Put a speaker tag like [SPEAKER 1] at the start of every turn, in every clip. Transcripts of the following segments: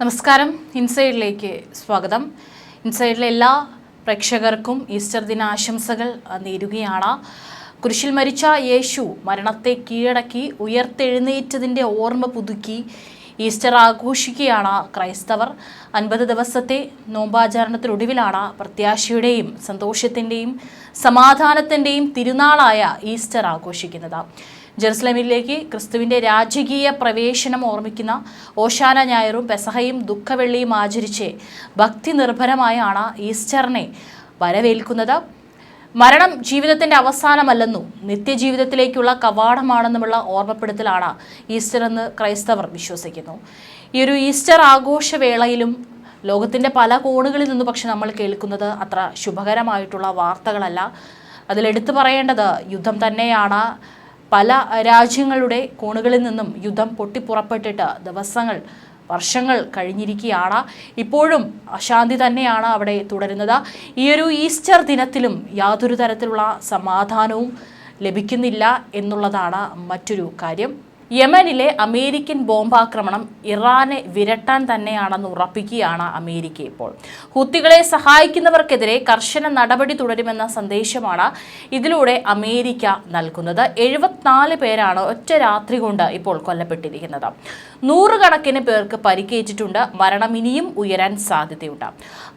[SPEAKER 1] നമസ്കാരം. ഇൻസൈഡിലേക്ക് സ്വാഗതം. ഇൻസൈഡിലെ എല്ലാ പ്രേക്ഷകർക്കും ഈസ്റ്റർ ദിനാശംസകൾ നേരുകയാണ്. കുരിശിൽ മരിച്ച യേശു മരണത്തെ കീഴടക്കി ഉയർത്തെഴുന്നേറ്റതിന്റെ ഓർമ്മ പുതുക്കി ഈസ്റ്റർ ആഘോഷിക്കുകയാണ് ക്രൈസ്തവർ. അൻപത് ദിവസത്തെ നോമ്പാചരണത്തിനൊടുവിലാണ് പ്രത്യാശയുടെയും സന്തോഷത്തിന്റെയും സമാധാനത്തിന്റെയും തിരുനാളായ ഈസ്റ്റർ ആഘോഷിക്കുന്നത്. ജെറുസലേമിലേക്ക് ക്രിസ്തുവിന്റെ രാജകീയ പ്രവേശനം ഓർമ്മിക്കുന്ന ഓശാന ഞായറും പെസഹയും ദുഃഖവെള്ളിയും ആചരിച്ച് ഭക്തി നിർഭരമായാണ് ഈസ്റ്ററിനെ വരവേൽക്കുന്നത്. മരണം ജീവിതത്തിന്റെ അവസാനമല്ലെന്നും നിത്യജീവിതത്തിലേക്കുള്ള കവാടമാണെന്നുമുള്ള ഓർമ്മപ്പെടുത്തലാണ് ഈസ്റ്റർ എന്ന് ക്രൈസ്തവർ വിശ്വസിക്കുന്നു. ഈ ഒരു ഈസ്റ്റർ ആഘോഷവേളയിലും ലോകത്തിന്റെ പല കോണുകളിൽ നിന്ന് പക്ഷെ നമ്മൾ കേൾക്കുന്നത് അത്ര ശുഭകരമായിട്ടുള്ള വാർത്തകളല്ല. അതിലെടുത്തു പറയേണ്ടത് യുദ്ധം തന്നെയാണ്. പല രാജ്യങ്ങളുടെ കോണുകളിൽ നിന്നും യുദ്ധം പൊട്ടിപ്പുറപ്പെട്ടിട്ട് ദിവസങ്ങൾ വർഷങ്ങൾ കഴിഞ്ഞിരിക്കുകയാണ്. ഇപ്പോഴും അശാന്തി തന്നെയാണ് അവിടെ തുടരുന്നത്. ഈയൊരു ഈസ്റ്റർ ദിനത്തിലും യാതൊരു തരത്തിലുള്ള സമാധാനവും ലഭിക്കുന്നില്ല എന്നുള്ളതാണ് മറ്റൊരു കാര്യം. യമനിലെ അമേരിക്കൻ ബോംബാക്രമണം ഇറാനെ വിരട്ടാൻ തന്നെയാണെന്ന് ഉറപ്പിക്കുകയാണ് അമേരിക്ക ഇപ്പോൾ. ഹുത്തികളെ സഹായിക്കുന്നവർക്കെതിരെ കർശന നടപടി തുടരുമെന്ന സന്ദേശമാണ് ഇതിലൂടെ അമേരിക്ക നൽകുന്നത്. എഴുപത്തിനാല് പേരാണ് ഒറ്റ രാത്രി കൊണ്ട് ഇപ്പോൾ കൊല്ലപ്പെട്ടിരിക്കുന്നത്. നൂറുകണക്കിന് പേർക്ക് പരിക്കേറ്റിട്ടുണ്ട്. മരണം ഇനിയും ഉയരാൻ സാധ്യതയുണ്ട്.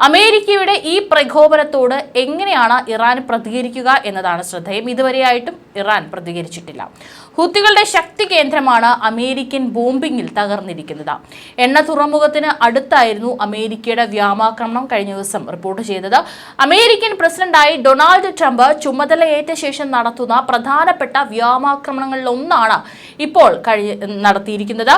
[SPEAKER 1] അമേരിക്കയുടെ ഈ പ്രകോപനത്തോട് എങ്ങനെയാണ് ഇറാൻ പ്രതികരിക്കുക എന്നതാണ് ശ്രദ്ധേയം. ഇതുവരെയായിട്ടും ഇറാൻ പ്രതികരിച്ചിട്ടില്ല. ഹുത്തികളുടെ ശക്തി കേന്ദ്രമാണ് അമേരിക്കൻ ബോംബിങ്ങിൽ തകർന്നിരിക്കുന്നത്. എണ്ണ തുറമുഖത്തിന് അടുത്തായിരുന്നു അമേരിക്കയുടെ വ്യാമാക്രമണം കഴിഞ്ഞ ദിവസം റിപ്പോർട്ട് ചെയ്തത്. അമേരിക്കൻ പ്രസിഡന്റായി ഡൊണാൾഡ് ട്രംപ് ചുമതലയേറ്റ ശേഷം നടത്തുന്ന പ്രധാനപ്പെട്ട വ്യോമാക്രമണങ്ങളിൽ ഒന്നാണ് ഇപ്പോൾ കഴി നടത്തിയിരിക്കുന്നത്.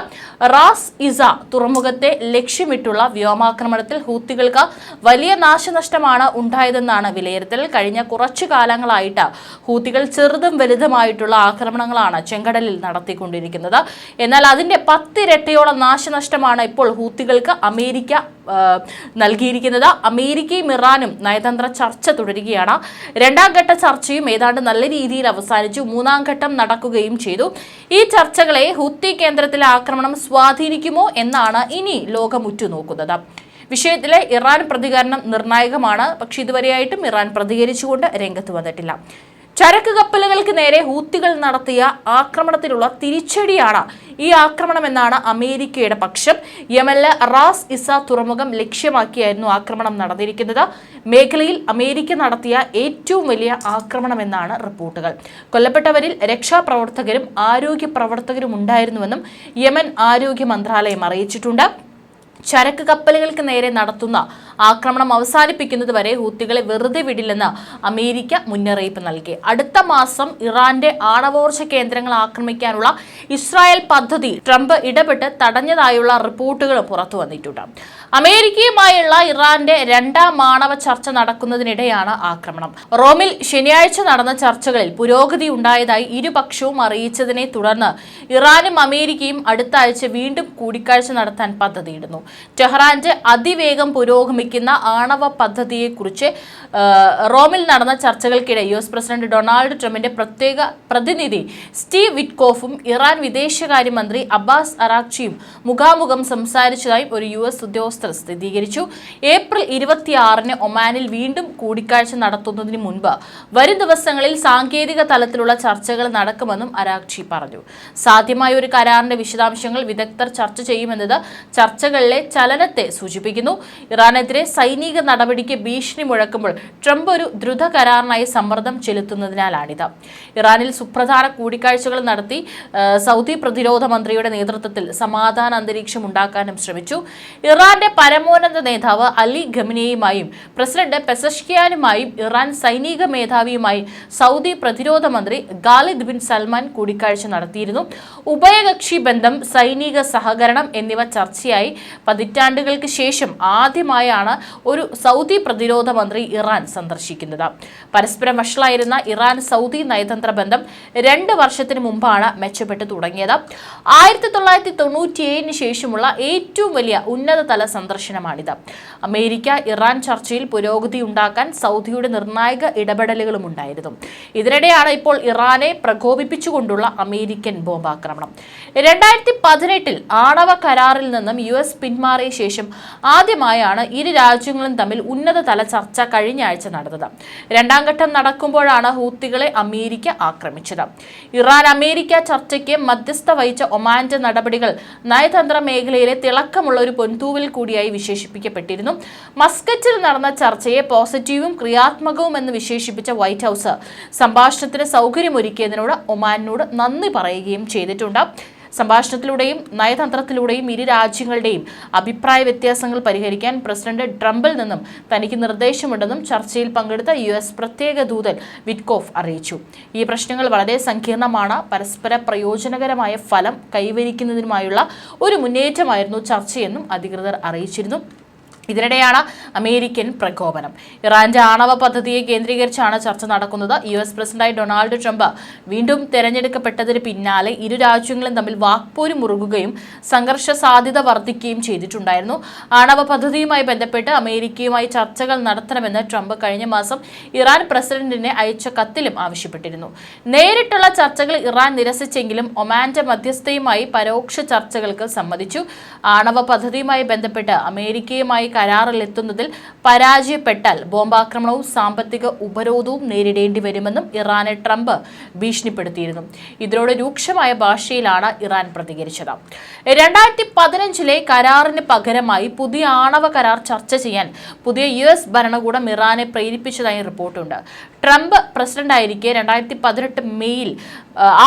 [SPEAKER 1] റാസ് ഇസ തുറമുഖത്തെ ലക്ഷ്യമിട്ടുള്ള വ്യോമാക്രമണത്തിൽ ഹൂത്തികൾക്ക് വലിയ നാശനഷ്ടമാണ് ഉണ്ടായതെന്നാണ് വിലയിരുത്തൽ. കഴിഞ്ഞ കുറച്ചു കാലങ്ങളായിട്ട് ഹൂത്തികൾ ചെറുതും വലുതുമായിട്ടുള്ള ആക്രമണങ്ങളാണ് ചെങ്കടലിൽ നടത്തിക്കൊണ്ടിരിക്കുന്നത്. എന്നാൽ അതിന്റെ പത്തിരട്ടയോളം നാശനഷ്ടമാണ് ഇപ്പോൾ ഹൂത്തികൾക്ക് അമേരിക്ക നൽകിയിരിക്കുന്നത്. അമേരിക്കയും ഇറാനും നയതന്ത്ര ചർച്ച തുടരുകയാണ്. രണ്ടാം ഘട്ട ചർച്ചയും ഏതാണ്ട് നല്ല രീതിയിൽ അവസാനിച്ചു. മൂന്നാം ഘട്ടം നടക്കുകയും ചെയ്തു. ഈ ചർച്ചകളെ ഹുത്തി കേന്ദ്രത്തിലെ ആക്രമണം സ്വാധീനിക്കുമോ എന്നാണ് ഇനി ലോകം ഉറ്റുനോക്കുന്നത് വിഷയത്തിലെ ഇറാൻ പ്രതികരണം നിർണായകമാണ്. പക്ഷേ ഇതുവരെയായിട്ടും ഇറാൻ പ്രതികരിച്ചുകൊണ്ട് രംഗത്ത് വന്നിട്ടില്ല. ചരക്ക് കപ്പലുകൾക്ക് നേരെ ഹൂത്തികൾ നടത്തിയ ആക്രമണത്തിലുള്ള തിരിച്ചടിയാണ് ഈ ആക്രമണം എന്നാണ് അമേരിക്കയുടെ പക്ഷം. യമനിലെ റാസ് ഇസ തുറമുഖം ലക്ഷ്യമാക്കിയായിരുന്നു ആക്രമണം നടന്നിരിക്കുന്നത്. മേഖലയിൽ അമേരിക്ക നടത്തിയ ഏറ്റവും വലിയ ആക്രമണമെന്നാണ് റിപ്പോർട്ടുകൾ. കൊല്ലപ്പെട്ടവരിൽ രക്ഷാപ്രവർത്തകരും ആരോഗ്യ പ്രവർത്തകരും ഉണ്ടായിരുന്നുവെന്നും യമൻ ആരോഗ്യ മന്ത്രാലയം അറിയിച്ചിട്ടുണ്ട്. ചരക്ക് കപ്പലുകൾക്ക് നേരെ നടത്തുന്ന ആക്രമണം അവസാനിപ്പിക്കുന്നത് വരെ ഹൂത്തികളെ വെറുതെ വിടില്ലെന്ന് അമേരിക്ക മുന്നറിയിപ്പ് നൽകി. അടുത്ത മാസം ഇറാന്റെ ആണവോർജ കേന്ദ്രങ്ങൾ ആക്രമിക്കാനുള്ള ഇസ്രായേൽ പദ്ധതി ട്രംപ് ഇടപെട്ട് തടഞ്ഞതായുള്ള റിപ്പോർട്ടുകൾ പുറത്തു വന്നിട്ടുണ്ട്. അമേരിക്കയുമായുള്ള ഇറാന്റെ രണ്ടാം ആണവ ചർച്ച നടക്കുന്നതിനിടെയാണ് ആക്രമണം. റോമിൽ ശനിയാഴ്ച നടന്ന ചർച്ചകളിൽ പുരോഗതി ഉണ്ടായതായി ഇരുപക്ഷവും അറിയിച്ചതിനെ തുടർന്ന് ഇറാനും അമേരിക്കയും അടുത്ത ആഴ്ച വീണ്ടും കൂടിക്കാഴ്ച നടത്താൻ പദ്ധതിയിടുന്നു. ടെഹ്റാന്റെ അതിവേഗം പുരോഗമിക്കുന്ന ആണവ പദ്ധതിയെക്കുറിച്ച് റോമിൽ നടന്ന ചർച്ചകൾക്കിടെ യു എസ് പ്രസിഡന്റ് ഡൊണാൾഡ് ട്രംപിന്റെ പ്രത്യേക പ്രതിനിധി സ്റ്റീവ് വിറ്റ്കോഫും ഇറാൻ വിദേശകാര്യമന്ത്രി അബ്ബാസ് അറാക്ചിയും മുഖാമുഖം സംസാരിച്ചതായും ഒരു യു എസ് ഉദ്യോഗസ്ഥർ സ്ഥിരീകരിച്ചു. ഏപ്രിൽ ഇരുപത്തിയാറിന് ഒമാനിൽ വീണ്ടും കൂടിക്കാഴ്ച നടത്തുന്നതിന് മുൻപ് വരും ദിവസങ്ങളിൽ സാങ്കേതിക തലത്തിലുള്ള ചർച്ചകൾ നടക്കുമെന്നും അരാക്ഷി പറഞ്ഞു. സാധ്യമായ ഒരു കരാറിന്റെ വിശദാംശങ്ങൾ വിദഗ്ധർ ചർച്ച ചെയ്യുമെന്നത് ചർച്ചകളിലെ ചലനത്തെ സൂചിപ്പിക്കുന്നു. ഇറാനെതിരെ സൈനിക നടപടിക്ക് ഭീഷണി മുഴക്കുമ്പോൾ ട്രംപ് ഒരു ദ്രുത കരാറിനായി സമ്മർദ്ദം ചെലുത്തുന്നതിനാലാണിത്. ഇറാനിൽ സുപ്രധാന കൂടിക്കാഴ്ചകൾ നടത്തി സൗദി പ്രതിരോധ മന്ത്രിയുടെ നേതൃത്വത്തിൽ സമാധാന അന്തരീക്ഷം ഉണ്ടാക്കാനും ശ്രമിച്ചു. ഇറാന്റെ പരമോന്നത നേതാവ് അലി ഖമിനെയുമായും പ്രസിഡന്റ് പെസഷ്കിയാനുമായും ഇറാൻ സൈനിക മേധാവിയുമായി സൗദി പ്രതിരോധ മന്ത്രി ഖാലിദ് ബിൻ സൽമാൻ കൂടിക്കാഴ്ച നടത്തിയിരുന്നു. ഉഭയകക്ഷി ബന്ധം സൈനിക സഹകരണം എന്നിവ ചർച്ചയായി. പതിറ്റാണ്ടുകൾക്ക് ശേഷം ആദ്യമായാണ് ഒരു സൗദി പ്രതിരോധ മന്ത്രി ഇറാൻ സന്ദർശിക്കുന്നത്. പരസ്പരം വഷളായിരുന്ന ഇറാൻ സൗദി നയതന്ത്ര ബന്ധം രണ്ട് വർഷത്തിന് മുമ്പാണ് മെച്ചപ്പെട്ടു തുടങ്ങിയത്. ആയിരത്തി തൊള്ളായിരത്തി തൊണ്ണൂറ്റിയേഴിന് ശേഷമുള്ള ഏറ്റവും വലിയ ഉന്നതതല സന്ദർശനമാണിത്. അമേരിക്ക ഇറാൻ ചർച്ചയിൽ പുരോഗതി ഉണ്ടാക്കാൻ സൗദിയുടെ നിർണായക ഇടപെടലുകളും ഉണ്ടായിരുന്നു. ഇതിനിടെയാണ് ഇപ്പോൾ ഇറാനെ പ്രകോപിപ്പിച്ചുകൊണ്ടുള്ള അമേരിക്കൻ ബോംബാക്രമണം. രണ്ടായിരത്തി പതിനെട്ടിൽ ആണവ കരാറിൽ നിന്നും യു എസ് പിന്മാറിയ ശേഷം ആദ്യമായാണ് ഇരു രാജ്യങ്ങളും തമ്മിൽ ഉന്നതതല ചർച്ച കഴിഞ്ഞ ആഴ്ച നടന്നത്. രണ്ടാം ഘട്ടം നടക്കുമ്പോഴാണ് ഹൂത്തികളെ അമേരിക്ക ആക്രമിച്ചത്. ഇറാൻ അമേരിക്ക ചർച്ചയ്ക്ക് മധ്യസ്ഥ വഹിച്ച ഒമാന്റെ നടപടികൾ നയതന്ത്ര മേഖലയിലെ തിളക്കമുള്ള ഒരു പൊൻതൂവിൽ കൂടിയായി വിശേഷിപ്പിക്കപ്പെട്ടിരുന്നു. മസ്കറ്റിൽ നടന്ന ചർച്ചയെ പോസിറ്റീവും ക്രിയാത്മകവും എന്ന് വിശേഷിപ്പിച്ച വൈറ്റ് ഹൗസ് സംഭാഷണത്തിന് സൗകര്യമൊരുക്കിയതിനോട് ഒമാനോട് നന്ദി പറയുകയും ചെയ്തിട്ടുണ്ട്. സംഭാഷണത്തിലൂടെയും നയതന്ത്രത്തിലൂടെയും ഇരു രാജ്യങ്ങളുടെയും അഭിപ്രായ വ്യത്യാസങ്ങൾ പരിഹരിക്കാൻ പ്രസിഡന്റ് ട്രംപിൽ നിന്നും തനിക്ക് നിർദ്ദേശമുണ്ടെന്നും ചർച്ചയിൽ പങ്കെടുത്ത യു എസ് പ്രത്യേക ദൂതൻ വിറ്റ്കോഫ് അറിയിച്ചു. ഈ പ്രശ്നങ്ങൾ വളരെ സങ്കീർണമാണ്. പരസ്പര പ്രയോജനകരമായ ഫലം കൈവരിക്കുന്നതിനുമായുള്ള ഒരു മുന്നേറ്റമായിരുന്നു ചർച്ചയെന്നും അധികൃതർ അറിയിച്ചിരുന്നു. ഇതിനിടെയാണ് അമേരിക്കൻ പ്രകോപനം. ഇറാന്റെ ആണവ പദ്ധതിയെ കേന്ദ്രീകരിച്ചാണ് ചർച്ച നടക്കുന്നത്. യു എസ് പ്രസിഡന്റായി ഡൊണാൾഡ് ട്രംപ് വീണ്ടും തെരഞ്ഞെടുക്കപ്പെട്ടതിന് പിന്നാലെ ഇരു രാജ്യങ്ങളും തമ്മിൽ വാക്പോര് മുറുകുകയും സംഘർഷ സാധ്യത വർദ്ധിക്കുകയും ചെയ്തിട്ടുണ്ടായിരുന്നു. ആണവ പദ്ധതിയുമായി ബന്ധപ്പെട്ട് അമേരിക്കയുമായി ചർച്ചകൾ നടത്തണമെന്ന് ട്രംപ് കഴിഞ്ഞ മാസം ഇറാൻ പ്രസിഡന്റിനെ അയച്ച കത്തിലും ആവശ്യപ്പെട്ടിരുന്നു. നേരിട്ടുള്ള ചർച്ചകൾ ഇറാൻ നിരസിച്ചെങ്കിലും ഒമാന്റെ മധ്യസ്ഥയുമായി പരോക്ഷ ചർച്ചകൾക്ക് സമ്മതിച്ചു. ആണവ പദ്ധതിയുമായി ബന്ധപ്പെട്ട് അമേരിക്കയുമായി കരാറിലെത്തുന്നതിൽ പരാജയപ്പെട്ടാൽ ബോംബാക്രമണവും സാമ്പത്തിക ഉപരോധവും നേരിടേണ്ടി വരുമെന്നും ഇറാനെ ട്രംപ് ഭീഷണിപ്പെടുത്തിയിരുന്നു. ഇതിനോട് രൂക്ഷമായ ഭാഷയിലാണ് ഇറാൻ പ്രതികരിച്ചത്. രണ്ടായിരത്തി പതിനഞ്ചിലെ കരാറിന് പകരമായി പുതിയ ആണവ കരാർ ചർച്ച ചെയ്യാൻ പുതിയ യു എസ് ഭരണകൂടം ഇറാനെ പ്രേരിപ്പിച്ചതായി റിപ്പോർട്ടുണ്ട്. ട്രംപ് പ്രസിഡന്റായിരിക്കെ രണ്ടായിരത്തി പതിനെട്ട് മെയ്യിൽ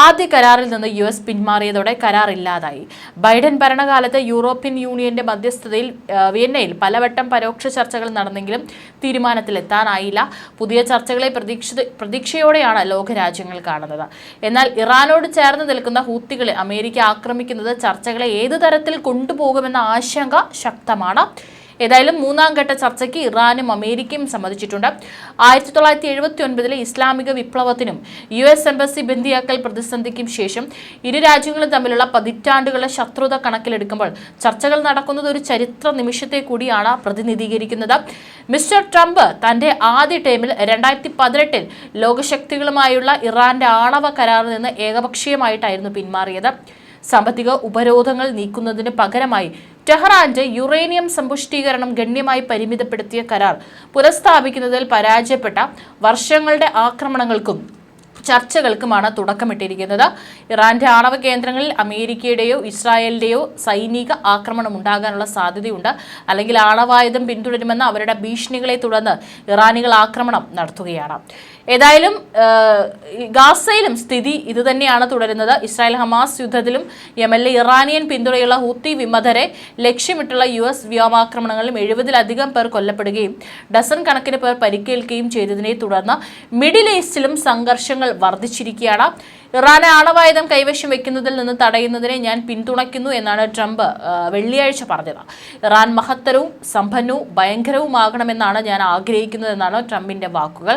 [SPEAKER 1] ആദ്യ കരാറിൽ നിന്ന് യു എസ് പിന്മാറിയതോടെ കരാർ ഇല്ലാതായി. ബൈഡൻ ഭരണകാലത്ത് യൂറോപ്യൻ യൂണിയന്റെ മധ്യസ്ഥതയിൽ വിയന്നയിൽ വിയന്നയിൽ പലവട്ടം പരോക്ഷ ചർച്ചകൾ നടന്നെങ്കിലും തീരുമാനത്തിലെത്താനായില്ല. പുതിയ ചർച്ചകളെ പ്രതീക്ഷ പ്രതീക്ഷയോടെയാണ് ലോകരാജ്യങ്ങൾ കാണുന്നത്. എന്നാൽ ഇറാനോട് ചേർന്ന് നിൽക്കുന്ന ഹൂത്തികളെ അമേരിക്ക ആക്രമിക്കുന്നത് ചർച്ചകളെ ഏതു തരത്തിൽ കൊണ്ടുപോകുമെന്ന ആശങ്ക ശക്തമാണ്. ഏതായാലും മൂന്നാം ഘട്ട ചർച്ചയ്ക്ക് ഇറാനും അമേരിക്കയും സമ്മതിച്ചിട്ടുണ്ട്. ആയിരത്തി തൊള്ളായിരത്തി എഴുപത്തി ഒൻപതിലെ ഇസ്ലാമിക വിപ്ലവത്തിനും യു എസ് എംബസി ബന്ദിയാക്കൽ പ്രതിസന്ധിക്കും ശേഷം ഇരു രാജ്യങ്ങളും തമ്മിലുള്ള പതിറ്റാണ്ടുകളുടെ ശത്രുത കണക്കിലെടുക്കുമ്പോൾ ചർച്ചകൾ നടക്കുന്നത് ഒരു ചരിത്ര നിമിഷത്തെ കൂടിയാണ് പ്രതിനിധീകരിക്കുന്നത്. മിസ്റ്റർ ട്രംപ് തന്റെ ആദ്യ ടേമിൽ രണ്ടായിരത്തി പതിനെട്ടിൽ ലോകശക്തികളുമായുള്ള ഇറാന്റെ ആണവ കരാറിൽ നിന്ന് ഏകപക്ഷീയമായിട്ടായിരുന്നു പിന്മാറിയത്. സാമ്പത്തിക ഉപരോധങ്ങൾ നീക്കുന്നതിന് പകരമായി ടെഹ്റാന്റെ യുറേനിയം സമ്പുഷ്ടീകരണം ഗണ്യമായി പരിമിതപ്പെടുത്തിയ കരാർ പുനഃസ്ഥാപിക്കുന്നതിൽ പരാജയപ്പെട്ട വർഷങ്ങളുടെ ആക്രമണങ്ങൾക്കും ചർച്ചകൾക്കുമാണ് തുടക്കമിട്ടിരിക്കുന്നത്. ഇറാന്റെ ആണവ കേന്ദ്രങ്ങളിൽ അമേരിക്കയുടെയോ ഇസ്രായേലിന്റെയോ സൈനിക ആക്രമണം ഉണ്ടാകാനുള്ള സാധ്യതയുണ്ട്. അല്ലെങ്കിൽ ആണവായുധം പിന്തുടരുമെന്ന അവരുടെ ഭീഷണികളെ തുടർന്ന് ഇറാനികൾ ആക്രമണം നടത്തുകയാണ്. ഏതായാലും ഗാസയിലും സ്ഥിതി ഇതുതന്നെയാണ് തുടരുന്നത്. ഇസ്രായേൽ ഹമാസ് യുദ്ധത്തിലും യമനിലെ ഇറാനിയൻ പിന്തുണയുള്ള ഹൂത്തി വിമതരെ ലക്ഷ്യമിട്ടുള്ള യു എസ് വ്യോമാക്രമണങ്ങളിലും എഴുപതിലധികം പേർ കൊല്ലപ്പെടുകയും ഡസൺ കണക്കിന് പേർ പരിക്കേൽക്കുകയും ചെയ്തതിനെ തുടർന്ന് മിഡിൽ ഈസ്റ്റിലും സംഘർഷങ്ങൾ വർദ്ധിച്ചിരിക്കുകയാണ്. ഇറാനെ ആണവായുധം കൈവശം വെക്കുന്നതിൽ നിന്ന് തടയുന്നതിനെ ഞാൻ പിന്തുണയ്ക്കുന്നു എന്നാണ് ട്രംപ് വെള്ളിയാഴ്ച പറഞ്ഞത്. ഇറാൻ മഹത്തരവും സമ്പന്നവും ഭയങ്കരവുമാകണമെന്നാണ് ഞാൻ ആഗ്രഹിക്കുന്നതെന്നാണ് ട്രംപിന്റെ വാക്കുകൾ.